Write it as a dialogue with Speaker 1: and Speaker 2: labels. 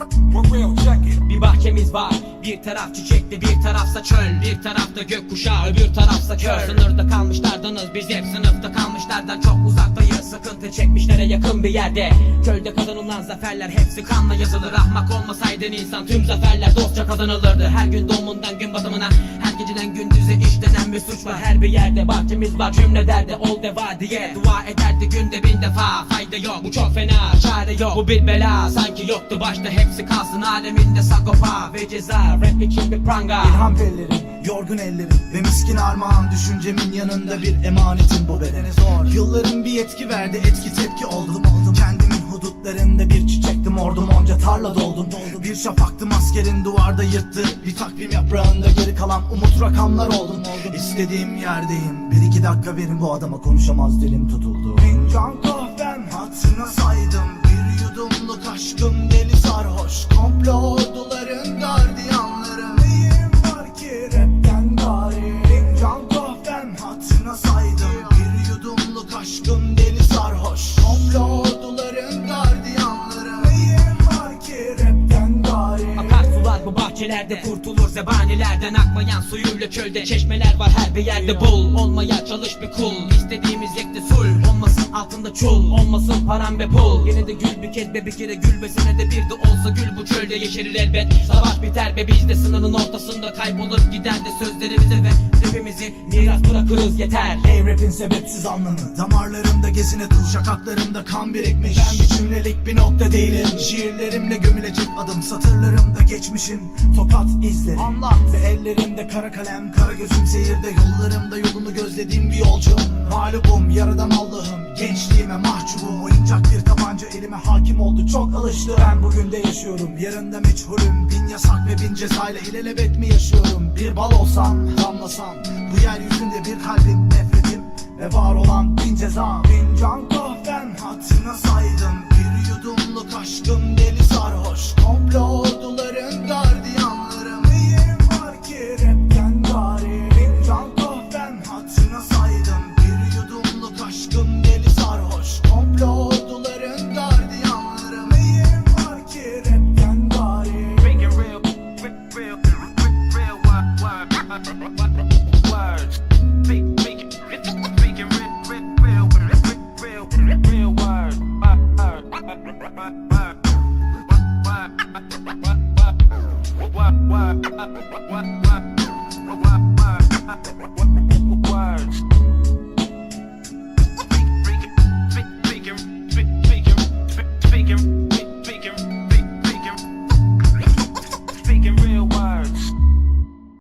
Speaker 1: We're real, check it. Bahçemiz var. Bir taraf çiçekli bir tarafsa çöl. Bir tarafta gökkuşağı öbür tarafsa kör. Sınırda kalmışlardanız biz hep sınıfta kalmışlardan. Çok uzaktayız Sıkıntı çekmişlere yakın bir yerde. Çölde kazanılan zaferler hepsi kanla yazılır. Ahmak olmasaydın insan tüm zaferler dostça kazanılırdı. Her gün doğumundan gün batımına Her geceden gündüze işlenen bir suç var. Her bir yerde Bahçemiz var cümle derdi ol deva diye. Dua ederdi günde bin defa Fayda yok bu çok fena çare yok. Bu bir bela sanki yoktu başta hepsi kalsın Aleminde sagopa ve ceza. Rap için bir pranga.
Speaker 2: İlham pellerim, yorgun ellerim Ve miskin armağan düşüncemin yanında bir emanetim bu bedene zor. Yılların bir yetki verdi etki tepki oldum oldum. Kendimin hudutlarında bir çiçektim ordum onca tarla doldum. Doldum. Bir şafaktım askerin duvarda yırttı. Bir takvim yaprağında geri kalan umut rakamlar oldum. Oldum. İstediğim yerdeyim. Bir iki dakika verin bu adama konuşamaz dilim tutuldu. Fincan kahvem hatırına
Speaker 1: Bahçelerde kurtulur zebanilerden Akmayan suyuyla çölde çeşmeler var her bir yerde bul. Olmaya çalış bir kul. İstediğimiz yekte sul Olmasın altında çul. Olmasın param ve pul. Yine de gül bir kez be bir kere gül be senede bir de olsa gül. Bu çölde yeşerir elbet. Savaş biter be biz de sınırın ortasında kaybolup gider de sözlerimize ve rapimizi miras bırakırız yeter.
Speaker 2: Ey rapin sebepsiz anlamı. Damarlarımda gezine tuz şakaklarımda kan birikmiş. Ben bir cümlelik bir nokta değilim. Şiirlerimle gömülecek adım Satırlarımda geçmişim. Tokat izleri. Anlat. Ve ellerimde kara kalem Kara gözüm seyirde Yollarımda yolunu gözlediğim bir yolcuyum Mağlubum yaradan Allah'ım Gençliğime mahcubum Oyuncak bir tabanca elime hakim oldu. Çok alıştı Ben bugün de yaşıyorum. Yarında meçhulüm Bin yasak ve bin cezayla ilelebet mi yaşıyorum. Bir bal olsam damlasam Bu yeryüzünde bir kalbim nefretim Ve var olan bin ceza Bin can kahvem hatırına saydım
Speaker 3: what?